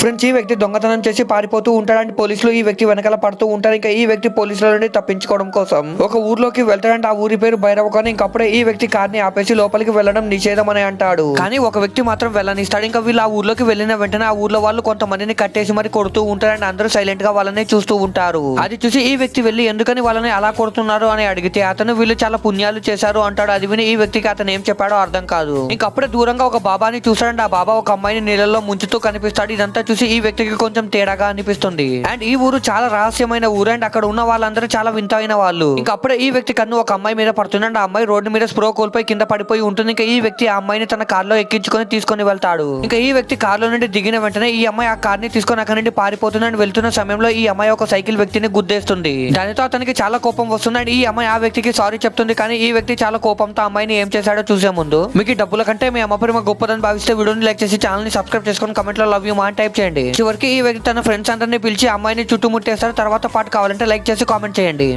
Friends ఈ వ్యక్తి దొంగతనం చేసి పారిపోతూ ఉంటాడంటే పోలీసులు ఈ వ్యక్తి వెనకాల పడుతూ ఉంటారు. ఇంకా ఈ వ్యక్తి పోలీసుల నుండి తప్పించుకోవడం కోసం ఒక ఊర్లోకి వెళ్తాడంటే ఆ ఊరి పేరు భైరవ కానీ ఇంకప్పుడే ఈ వ్యక్తి కార్ని ఆపేసి లోపలికి వెళ్ళడం నిషేధం అని అంటాడు. కానీ ఒక వ్యక్తి మాత్రం వెళ్ళనిస్తాడు. ఇంకా వీళ్ళు ఆ ఊర్లోకి వెళ్ళిన వెంటనే ఆ ఊర్లో వాళ్ళు కొంతమందిని కట్టేసి మరి కొడుతూ ఉంటారని అందరూ సైలెంట్గా వాళ్ళని చూస్తూ ఉంటారు. అది చూసి ఈ వ్యక్తి వెళ్ళి ఎందుకని వాళ్ళని అలా కొడుతున్నారు అని అడిగితే అతను వీళ్ళు చాలా పుణ్యాలు చేశారు అంటాడు. అది విని ఈ వ్యక్తికి అతను ఏం చెప్పాడో అర్థం కాదు. ఇంకప్పుడే దూరంగా ఒక బాబాని చూస్తాడంటే ఆ బాబా ఒక అమ్మాయిని నీళ్ళలో ముంచుతూ కనిపిస్తాడు. ఇదంతా చూసి ఈ వ్యక్తికి కొంచెం తేడాగా అనిపిస్తుంది. అండ్ ఈ ఊరు చాలా రహస్యమైన ఊరు. అండ్ అక్కడ ఉన్న వాళ్ళందరూ చాలా వింత అయిన వాళ్ళు. ఇంకా అప్పుడే ఈ వ్యక్తి కన్ను ఒక అమ్మాయి మీద పడుతుంది. అండ్ ఆ అమ్మాయి రోడ్డు మీద స్ప్రో కోల్పోయి కింద పడిపోయి ఉంటుంది. ఇంకా ఈ వ్యక్తి ఆ అమ్మాయిని తన కార్లో ఎక్కించుకొని తీసుకొని వెళ్తాడు. ఇంకా ఈ వ్యక్తి కార్లో నుండి దిగిన వెంటనే ఈ అమ్మాయి ఆ కార్ని తీసుకొని అక్కడి నుండి పారిపోతుంది. అండ్ వెళ్తున్న సమయంలో ఈ అమ్మాయి ఒక సైకిల్ వ్యక్తిని గుద్దేస్తుంది. దానితో అతనికి చాలా కోపం వస్తుంది. అండ్ ఈ అమ్మాయి ఆ వ్యక్తికి సారీ చెప్తుంది. కానీ ఈ వ్యక్తి చాలా కోపంతో అమ్మాయిని ఏం చేశాడో చూసే ముందు మీకు డబ్బుల కంటే మీ అమ్మ ప్రేమ గొప్పదని భావిస్తే వీడియోని లైక్ చేసి ఛానల్ని సబ్స్క్రైబ్ చేసుకొని కమెంట్లో లవ్ యూ మా టైప్ చేయండి చివరికి ఈ వ్యక్తి తన ఫ్రెండ్స్ అందరినీ పిలిచి అమ్మాయిని చుట్టుముట్టేస్తారు. తర్వాత పాటు కావాలంటే లైక్ చేసి కామెంట్ చేయండి.